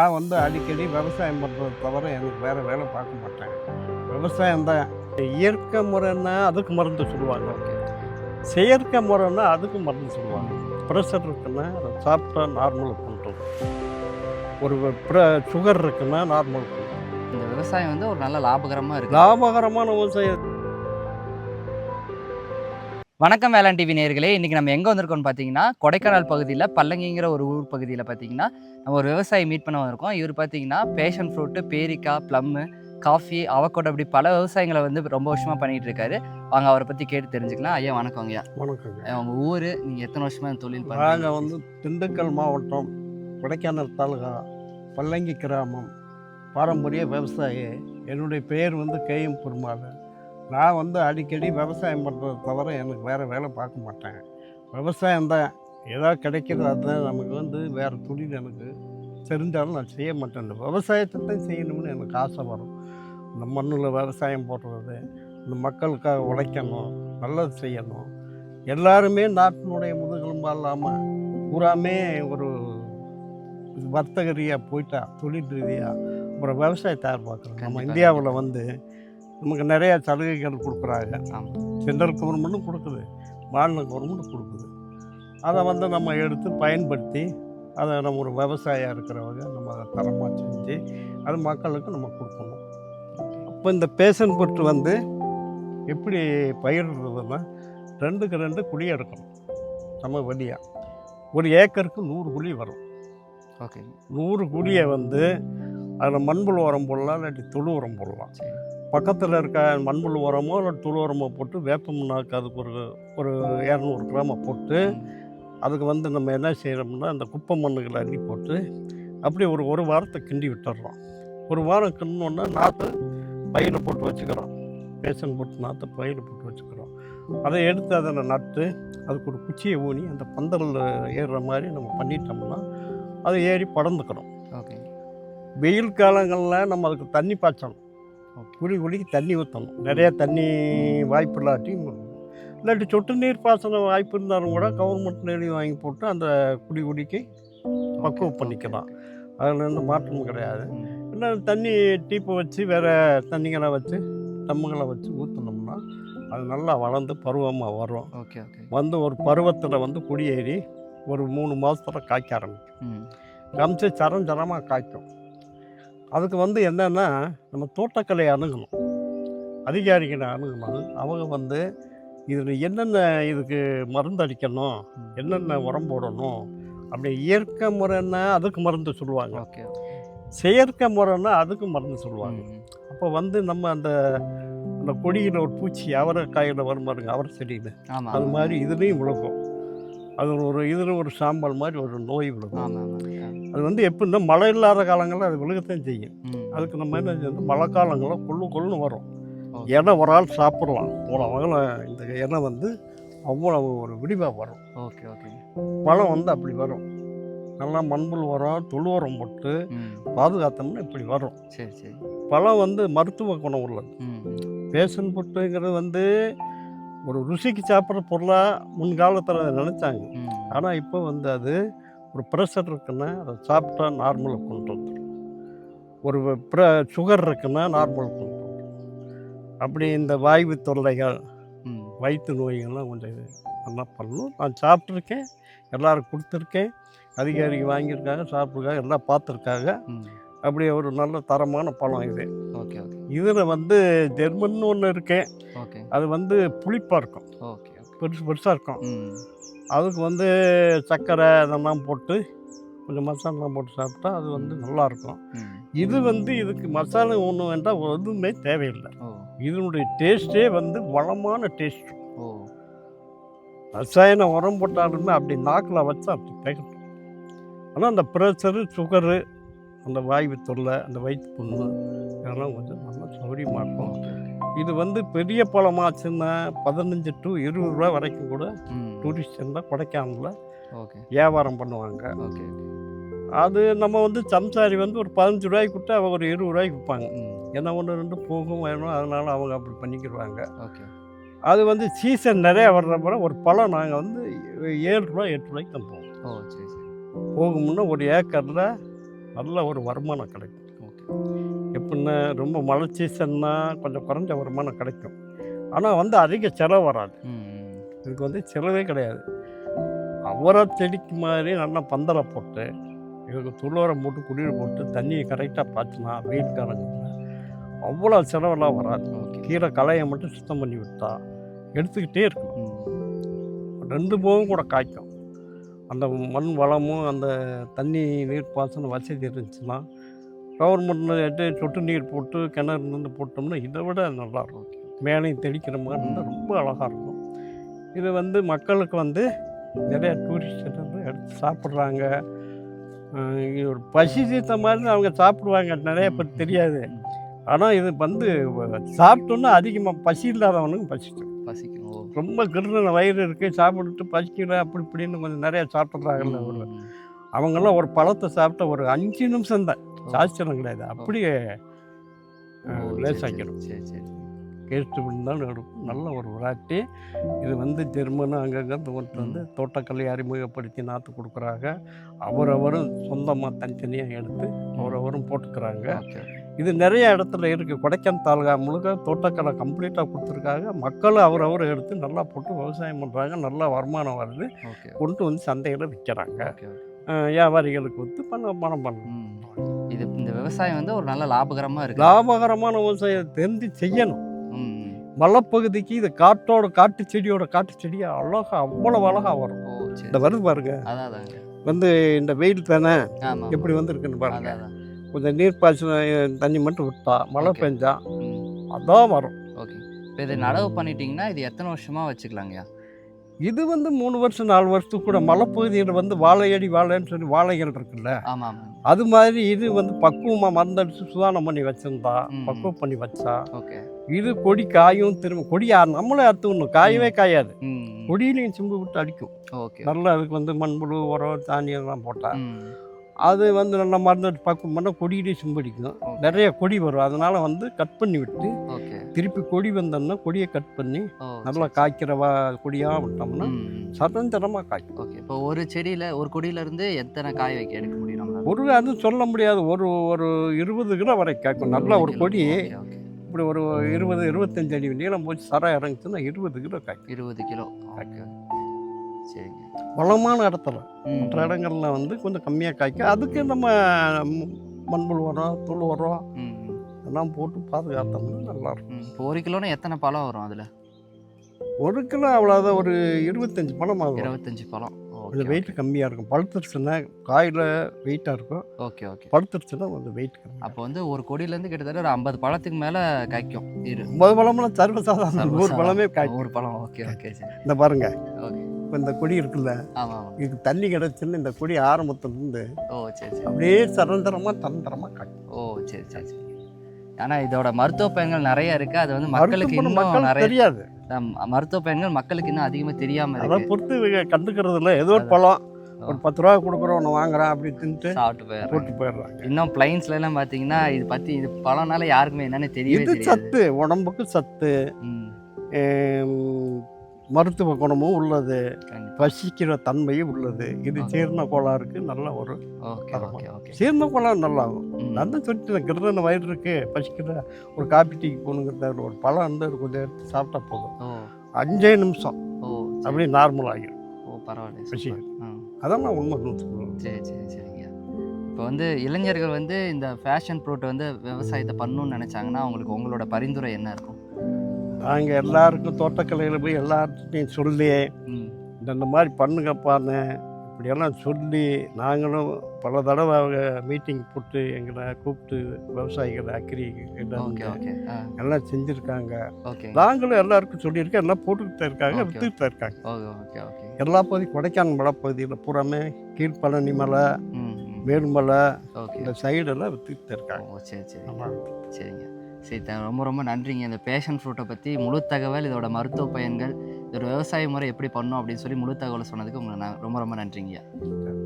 நான் வந்து அடிக்கடி விவசாயம் பண்ணுறது தவிர எனக்கு வேறு வேலை பார்க்க மாட்டேன். விவசாயம் தான். இயற்கை முறைன்னா அதுக்கு மருந்து சொல்லுவாங்க. செயற்கை முறைன்னா அதுக்கு மருந்து சொல்லுவாங்க. ப்ரெஷர் இருக்குன்னா அதை சாப்பிட்டா நார்மல் பண்ணுறது ஒரு சுகர் இருக்குன்னா நார்மல் பண்ணுறது இந்த விவசாயம் வந்து ஒரு நல்ல லாபகரமாக இருக்கு. லாபகரமான விவசாயம் வணக்கம் வேளாண் டிவி நேயர்களே. இன்னைக்கு நம்ம எங்கே வந்திருக்கோம்னு பார்த்தீங்கன்னா கொடைக்கானல் பகுதியில் பல்லங்கிங்கிற ஒரு ஊர் பகுதியில் பார்த்தீங்கன்னா நம்ம ஒரு விவசாயி மீட் பண்ண வந்திருக்கோம். இவர் பார்த்தீங்கன்னா பேஷன் ஃப்ரூட்டு பேரிக்காய் ப்ளம்மு காஃபி அவக்கோட்டை அப்படி பல விவசாயங்களை வந்து ரொம்ப வருஷமாக பண்ணிட்டு இருக்காரு. வாங்க அவரை பற்றி கேட்டு தெரிஞ்சுக்கலாம். ஐயா வணக்கம் ஐயா. வணக்கங்க. உங்கள் ஊர் நீங்கள் எத்தனை வருஷமா இந்த தொழில் நாங்கள் வந்து திண்டுக்கல் மாவட்டம் கொடைக்கானல் தாலுகா பல்லங்கி கிராமம் பாரம்பரிய விவசாயி. என்னுடைய பெயர் வந்து கேஎம் பெருமாள் நான் வந்து அடிக்கடி விவசாயம் பண்ணுறது தவிர எனக்கு வேறு வேலை பார்க்க மாட்டேன். விவசாயம் தான். ஏதாவது கிடைக்கிறது அதுதான் நமக்கு வந்து வேறு தொழில் எனக்கு தெரிஞ்சாலும் நான் செய்ய மாட்டேன். இந்த விவசாயத்தை தான் செய்யணும்னு எனக்கு ஆசை வரும். இந்த மண்ணில் விவசாயம் போடுறது இந்த மக்களுக்காக உழைக்கணும் நல்லது செய்யணும். எல்லாருமே நாட்டினுடைய முதுகெலும்பா இல்லாமல் பூராமே ஒரு வர்த்தக ரீதியாக போயிட்டா தொழில் ரீதியாக அப்புறம் விவசாயத்தை பார்க்குறோம் நம்ம இந்தியாவில் வந்து நமக்கு நிறையா சலுகைகள் கொடுக்குறாங்க. சென்ட்ரல் கவர்மெண்ட்டும் கொடுக்குது. மாநில கவர்மெண்ட்டும் கொடுக்குது. அதை வந்து நம்ம எடுத்து பயன்படுத்தி அதை நம்ம ஒரு விவசாயியாக இருக்கிறவங்க நம்ம அதை தரமாக செஞ்சு அது மக்களுக்கு நம்ம கொடுக்கணும். அப்போ இந்த பேஷன் பொட்டு வந்து எப்படி பயிரிடுறதுன்னா ரெண்டுக்கு ரெண்டு குழி எடுக்கணும். நம்ம வழியாக ஒரு ஏக்கருக்கு நூறு குழி வரும். ஓகே. நூறு குழியை வந்து அதில் மண்புழு உரம் போடலாம் இல்லாட்டி தொழு உரம் போடலாம். பக்கத்தில் இருக்க மண்புழு உரமோ இல்லை தொழு உரமோ போட்டு வேப்ப முன்னாக்கு அதுக்கு ஒரு ஒரு இரநூறு கிராமை போட்டு அதுக்கு வந்து நம்ம என்ன செய்கிறோம்னா அந்த குப்பை மண்ணுகளை அள்ளி போட்டு அப்படியே ஒரு ஒரு வாரத்தை கிண்டி விட்டுடுறோம் ஒரு வாரம் கிண்டோன்னா நாற்று பையில் போட்டு வச்சுக்கிறோம். பேசன் போட்டு நாற்று பையில் போட்டு வச்சுக்கிறோம். அதை எடுத்து அதில் நட்டு அதுக்கு ஒரு குச்சியை ஊனி அந்த பந்தலில் ஏறுற மாதிரி நம்ம பண்ணிட்டோம்னா அது ஏறி படர்ந்துக்கிறோம் ஓகே. வெயில் காலங்களில் நம்ம அதுக்கு தண்ணி பாய்ச்சணும். குழி குழிக்கு தண்ணி ஊற்றணும் நிறைய தண்ணி வாய்ப்பு இல்லாட்டி இல்லாட்டி சொட்டு நீர் பாசன வாய்ப்பு இருந்தாலும் கூட கவர்மெண்ட் எழுதி வாங்கி போட்டு அந்த குடி குடிக்கு பக்குவம் பண்ணிக்கலாம். அதில் எந்த மாற்றமும் கிடையாது. இல்லை தண்ணி டீப்பை வச்சு வேறு தண்ணிகளை வச்சு தம்முகளை வச்சு ஊற்றினோம்னா அது நல்லா வளர்ந்து பருவமாக வரும். Okay okay. வந்து ஒரு பருவத்தில் வந்து குடியேறி ஒரு மூணு மாதத்துல காய்க்க ஆரம்பிக்கும். ம். காமிச்சு சரம் சரமாக காய்க்கும். அதுக்கு வந்து என்னென்னா நம்ம தோட்டக்கலை அணுகணும். அதிகாரிகளை அணுகணும். அவங்க வந்து இதில் என்னென்ன இதுக்கு மருந்து அடிக்கணும் என்னென்ன உரம் போடணும் அப்படி இயற்கை முறைன்னா அதுக்கு மருந்து சொல்லுவாங்க. ஓகே. செயற்கை முறைன்னா அதுக்கு மருந்து சொல்லுவாங்க. அப்போ வந்து நம்ம அந்த அந்த கொடியில் ஒரு பூச்சி அவரை காயில் வரும் பாருங்க அவரை செடியில். அது மாதிரி இதுலேயும் விழுகும். அது ஒரு இதில் ஒரு சாம்பல் மாதிரி ஒரு நோய் விழுகும். அது வந்து எப்படின்னா மழை இல்லாத காலங்களில் அது விழுகத்தான் செய்யும். அதுக்கு நம்ம என்ன செய்யணும் மழை காலங்களில் கொள்ளு கொள்ளுன்னு வரும். எண்ணெய் ஒரு ஆள் சாப்பிடலாம். அவ்வளோ வகையில் இந்த எண்ணெய் வந்து அவ்வளவு ஒரு விடிவாக வரும். Okay okay. பழம் வந்து அப்படி வரும். நல்லா மண்புல் உரம் தொழு உரம் போட்டு பாதுகாத்தோம்னா இப்படி வரும். சரி சரி. பழம் வந்து மருத்துவ குணம் உள்ளது. ம். பேசன் பொட்டுங்கிறது வந்து ஒரு ருசிக்கு சாப்பிட்ற பொருளாக முன்காலத்தில் நினச்சாங்க. ஆனால் இப்போ வந்து அது ஒரு ப்ரெஷர் இருக்குன்னா அதை சாப்பிட்டா நார்மலுக்கு கொண்டு வந்துடும் ஒரு ப்ர சுகர் இருக்குன்னா நார்மலுக்கு கொண்டு வந்துடும் அப்படி இந்த வாய்வு தொல்லைகள் வயிற்று நோய்கள்லாம் கொஞ்சம் நல்லா பண்ணணும் நான் சாப்பிட்ருக்கேன் எல்லாரும் கொடுத்துருக்கேன். அதிகாரிக்கு வாங்கியிருக்காங்க சாப்பிட்ருக்காங்க எல்லாம் பார்த்துருக்காங்க. ம். அப்படியே ஒரு நல்ல தரமான பழம் இது. இதில் வந்து ஜெர்மன் ஒன்று இருக்கேன் ஓகே. அது வந்து புளிப்பாக இருக்கும். ஓகே பெருசு பெருசாக இருக்கும். அதுக்கு வந்து சர்க்கரை இதெல்லாம் போட்டு கொஞ்சம் மசாலாலாம் போட்டு சாப்பிட்டா அது வந்து நல்லாயிருக்கும் இது வந்து இதுக்கு மசாலா ஒன்று வேண்டாம் எதுவுமே தேவையில்லை. இதனுடைய டேஸ்ட்டே வந்து வளமான டேஸ்ட் ரசாயன உரம் போட்டாலுமே அப்படி நாக்கில் வச்சா அப்படி திகட்டும் ஆனால் அந்த ப்ரெஷரு சுகரு அந்த வாய்வு தொல்லை அந்த வயிற்று புண்ணு இதெல்லாம் கொஞ்சம் நல்லா சௌரியமாக இருக்கும். இது வந்து பெரிய பழமாச்சுன்னா பதினஞ்சு டு இருபது ரூபா வரைக்கும் கூட டூரிஸ்ட் இருந்தால் கொடைக்கானலில் ஓகே. வியாபாரம் பண்ணுவாங்க. ஓகே அது நம்ம வந்து சம்சாரி வந்து ஒரு பதினஞ்சு ரூபாய்க்கு கொடுத்து அவங்க ஒரு இருபது ரூபாய்க்கு விற்பாங்க. ம். ஏன்னா ஒன்று ரெண்டு போகும் வேணும். அதனால அவங்க அப்படி பண்ணிக்கிடுவாங்க. ஓகே. அது வந்து சீசன் நிறைய வர்ற ஒரு பழம் நாங்கள் வந்து ஏழு ரூபா எட்டு ரூபாய்க்கு சரி போகும்னா ஒரு ஏக்கரில் நல்ல ஒரு வருமானம் கிடைக்கும். ஓகே. எப்படின்னா ரொம்ப மழை சீசன்னா கொஞ்சம் குறைஞ்ச வருமானம் கிடைக்கும். ஆனால் வந்து அதிக செலவு வராது. இதுக்கு வந்து செலவே கிடையாது. அவரை செடிக்கு மாதிரி நல்லா பந்தலை போட்டு இதுக்கு துளோரம் போட்டு குடிநீர் போட்டு தண்ணியை கரெக்டாக பாய்ச்சினா வெயில் காலங்களில் அவ்வளோ செலவெல்லாம் வராது. கீரை களையை மட்டும் சுத்தம் பண்ணி விட்டா எடுத்துக்கிட்டே இருக்கணும் ம். ரெண்டு போகும் கூட காய்க்கும். அந்த மண் வளமும் அந்த தண்ணி நீர் பாசன வசதி இருந்துச்சுன்னா கவர்மெண்ட்டில் சொட்டு நீர் போட்டு கிணறு போட்டோம்னா இதை விட நல்லா இருக்கும். மேலையும் தெளிக்கிற மாதிரி இருந்தால் ரொம்ப அழகாக இருக்கும். இது வந்து மக்களுக்கு வந்து நிறைய டூரிஸ்ட் வந்து எடுத்து சாப்பிட்றாங்க. இது ஒரு பசி தீர்த்த மாதிரி அவங்க சாப்பிடுவாங்க. நிறைய பேர் தெரியாது. ஆனால் இது வந்து சாப்பிட்டோன்னா அதிகமாக பசி இல்லாதவனுக்கும் பசிக்கும். பசிக்கும். ரொம்ப கிருன வயிறு இருக்குது சாப்பிட்டுட்டு பசிக்கல அப்படி இப்படின்னு கொஞ்சம் நிறைய சாப்பிட்றாங்கல்ல ஒரு. அவங்கெல்லாம் ஒரு பழத்தை சாப்பிட்ட ஒரு அஞ்சு நிமிஷம் தான். சாஸ்திரம் கிடையாது. அப்படியே லேசாக்கிடும் சரி சரி. கேஸ்ட் தான் நல்ல ஒரு விராட்டி. இது வந்து ஜெர்மனு அங்கங்கே கொண்டு வந்து தோட்டக்கலை அறிமுகப்படுத்தி நாற்று கொடுக்குறாங்க. அவரவரும் சொந்தமாக தனித்தனியாக எடுத்து அவரவரும் போட்டுக்கிறாங்க. இது நிறைய இடத்துல இருக்குது கொடைக்கானல் தாலுகா முழுக்க தோட்டக்கலை கம்ப்ளீட்டாக கொடுத்துருக்காங்க. மக்களும் அவரவர் எடுத்து நல்லா போட்டு விவசாயம் பண்ணுறாங்க நல்லா வருமானம் வருது. கொண்டு வந்து சந்தையில் விற்கிறாங்க. வியாபாரிகளுக்கு வந்து பண்ண பணம் பண்ணணும் இது இந்த விவசாயம் வந்து ஒரு நல்ல லாபகரமாக இருக்கு. லாபகரமான விவசாயம் தெரிஞ்சு செய்யணும். மலைப்பகுதிக்கு இது காட்டோட காட்டு செடியோட காட்டு செடி அழகா அவ்வளவு அழகா வரும். இந்த வருது பாருங்க. வந்து இந்த வெயில் தானே? எப்படி வந்திருக்குன்னு பாருங்க. கொஞ்சம் நீர் பாய்ச்சல் தண்ணி மட்டும் விட்டா மழை. பெஞ்சா அதான் வரும். ஓகே. இப்போ இது நடவு பண்ணிட்டீங்கன்னா இது எத்தனை வருஷமா வச்சுக்கலாங்கய்யா? இது வந்து மூணு வருஷம் நாலு வருஷத்துக்கு கூட மலைப்பகுதியில் வந்து வாழையடி வாழைன்னு சொல்லி வாழைகள் இருக்குல்ல? ஆமாம். அது மாதிரி இது வந்து பக்குவமாக மருந்தடிச்சு சுதானம் பண்ணி வச்சிருந்தா. பக்குவம் பண்ணி வச்சா ஓகே. இது கொடி காயும் திரும்ப கொடி நம்மளே அறுத்துக்கணும் காயவே காயாது. கொடியிலையும் சிம்பு விட்டு அடிக்கும். ஓகே. நல்லா அதுக்கு வந்து மண்புழு உரம் தானியம்லாம் போட்டா. ம். அது வந்து நல்லா மருந்து பக்குவம் பண்ணால் கொடியிலேயே சிம்படிக்கும். நிறைய கொடி வரும். அதனால வந்து கட் பண்ணி விட்டு திருப்பி கொடி வந்தோம்னா கொடியை கட் பண்ணி நல்லா காய்க்கிற வா கொடியாக விட்டோம்னா. சதந்திரமாக காய்க்கும். ஓகே இப்போ ஒரு செடியில் ஒரு கொடியில இருந்து எத்தனை காய் வைக்க எடுக்க முடியும் ஒரு அது சொல்ல முடியாது. ஒரு ஒரு இருபது கிலோ வரை காய்க்கும். நல்ல ஒரு கொடி இப்படி ஒரு இருபது இருபத்தஞ்சு அடி நீளம் போச்சு சரம் இறங்குச்சுன்னா இருபது கிலோ காய்க்கும். இருபது கிலோ. ஓகே சரிங்க வளமான இடத்துல. மற்ற இடங்கள்ல வந்து கொஞ்சம் கம்மியாக காய்க்கும். அதுக்கு நம்ம ம், மண்புழு உரம் துள் உரம். எல்லாம் போட்டு பாதுகாத்தோம்னா நல்லா இருக்கும் ம் இப்போ ஒரு கிலோனா எத்தனை பழம் வரும் அதில்? ஒரு கிலோ அவ்வளோதான் ஒரு இருபத்தஞ்சு பழம் ஆகும். இருபத்தஞ்சு பழம். கொஞ்சம் வெயிட் கம்மியாக இருக்கும். பழுத்துருச்சுன்னா காயில் வெயிட்டாக இருக்கும். Okay okay. பழுத்துருச்சுன்னா கொஞ்சம் வெயிட் கம்மி அப்போ வந்து ஒரு கொடியிலேருந்து கிட்டத்தட்ட ஒரு ஐம்பது பழத்துக்கு மேலே காய்க்கும். ஐம்பது பழம்லாம் சர்வசாதாரணம் நூறு பழமே காய்க்கும். ஒரு பழம். ஓகே ஓகே சரி. இந்த பாருங்க. ஓகே. இப்போ இந்த கொடி இருக்குல்ல இதுக்கு தண்ணி கிடச்சுன்னு இந்த கொடி ஆரம்பத்துலேருந்து ஓ சரி சரி. அப்படியே சரந்தரமாக தரந்தரமாக காய்க்கும் ஓ சரி சரி சரி. ஆனால் இதோட மருத்துவ பயன்கள் நிறைய இருக்கு. அது வந்து மக்களுக்கு இன்னும் நிறைய தெரியாது. மருத்துவ பயன்கள் மக்களுக்கு இன்னும் அதிகமாக தெரியாம அதை பொறுத்து கண்டுக்கிறது இல்லை. ஏதோ ஒரு பழம். ஒரு பத்து ரூபா கொடுக்குறோம் ஒன்று வாங்குறேன் அப்படி தின்ட்டு சாப்பிட்டு போயிடுறாங்க. போட்டு போயிடுறாங்க. இன்னும் பிளைன்ஸ்ல எல்லாம் பாத்தீங்கன்னா இது பத்தி இது பழம்னால யாருக்குமே என்னன்னு தெரியவே இது சத்து. உடம்புக்கு சத்து. மருத்துவ குணமும் உள்ளது. பசிக்கிற தன்மையும் உள்ளது. இது ஆ. ஜீரண கோளாறுக்கு நல்ல ஒரு ஜீரண கோளாறு நல்லாகும். நான் தான் சொல்லிட்டு கிருதன வயிறு இருக்கு பசிக்கிற ஒரு காப்பி டீக்கு போகணுங்கிறத ஒரு பழம் வந்து கொஞ்சம் எடுத்து சாப்பிட்டா போதும். அஞ்சே நிமிஷம். அப்படியே நார்மல் ஆகிடும் ஓ பரவாயில்ல பசி. அதான் நான் உண்மை. சரி சரி சரிங்க. இப்போ வந்து இளைஞர்கள் வந்து இந்த ஃபேஷன் ப்ரூட் வந்து விவசாயத்தை பண்ணணும்னு நினைச்சாங்கன்னா அவங்களுக்கு உங்களோட பரிந்துரை என்ன இருக்கும்? நாங்கள் எல்லாருக்கும் தோட்டக்கலையில் போய் எல்லார்கிட்டையும் சொல்லி இந்த மாதிரி பண்ணுங்கப்பான்னு இப்படியெல்லாம் சொல்லி நாங்களும் பல தடவை அவங்க மீட்டிங் போட்டு எங்களை கூப்பிட்டு விவசாயிகள் ஆ. எல்லாம் செஞ்சுருக்காங்க. நாங்களும் எல்லாருக்கும் சொல்லியிருக்கோம் எல்லாம் போட்டுக்கிட்டு இருக்காங்க. வித்துக்கிட்டு இருக்காங்க. எல்லா பகுதி கொடைக்கானல் மலை பகுதியில் பூராமே கீழ்பழனி மலை. மேல்மலை இந்த சைடெல்லாம் வித்துக்கிட்டு இருக்காங்க. சரி. சரிங்க. சரி ரொம்ப ரொம்ப நன்றிங்க. இந்த பேஷன் ஃப்ரூட்டை பற்றி முழு தகவல் இதோட மருத்துவ பயன்கள் இதோட விவசாய முறை எப்படி பண்ணும் அப்படின்னு சொல்லி முழு தகவலை சொன்னதுக்கு உங்களுக்கு நான் ரொம்ப ரொம்ப நன்றிங்க.